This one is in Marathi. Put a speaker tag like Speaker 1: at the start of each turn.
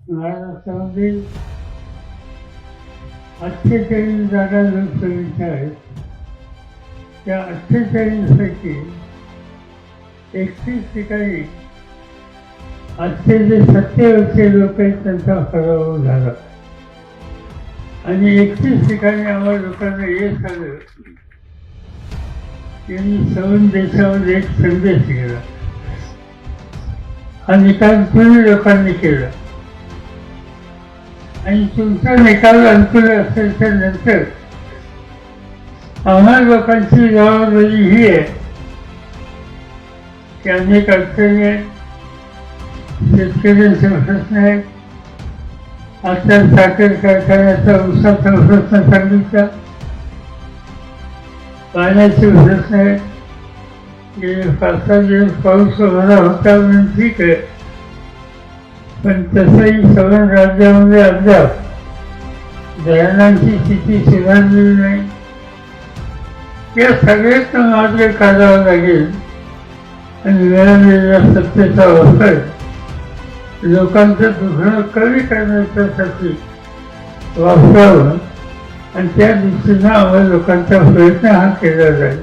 Speaker 1: महाराष्ट्रामध्ये अठ्ठेचाळीस जागा लोकसभेच्या आहेत. त्या अठ्ठेचाळीसपैकी एकतीस ठिकाणी आजचे जे सत्तेवरचे लोक आहेत त्यांचा पराभव झाला. आणि एकतीस ठिकाणी आम्हाला लोकांना यश आलं. त्यांनी सवन देशामध्ये एक संदेश गेला हा निकाल पूर्ण लोकांनी केला. आणि तुमचा निकाल अनुकूल असेल तर नंतर. आम्हा लोकांची जबाबदारी ही आहे की अनेक अडचणी आहेत शेतकऱ्यांचे प्रश्न आहेत आता साखर कारखान्याचा उसाचा प्रश्न सांगितला. पाण्याचे प्रश्न आहेत गेले पाच सहा दिवस पाऊस बरा होता म्हणून ठीक आहे. पण तसंही सगळ्या राज्यामध्ये अद्याप धरणांची स्थिती सुधारलेली नाही. या सगळ्यात मार्ग काढावा लागेल आणि मिळालेल्या सत्तेचा वापर लोकांचं दुखणं कमी करण्याच्यासाठी वापरावं आणि त्या दृष्टीनं आम्हाला लोकांचा प्रयत्न हा केला जाईल.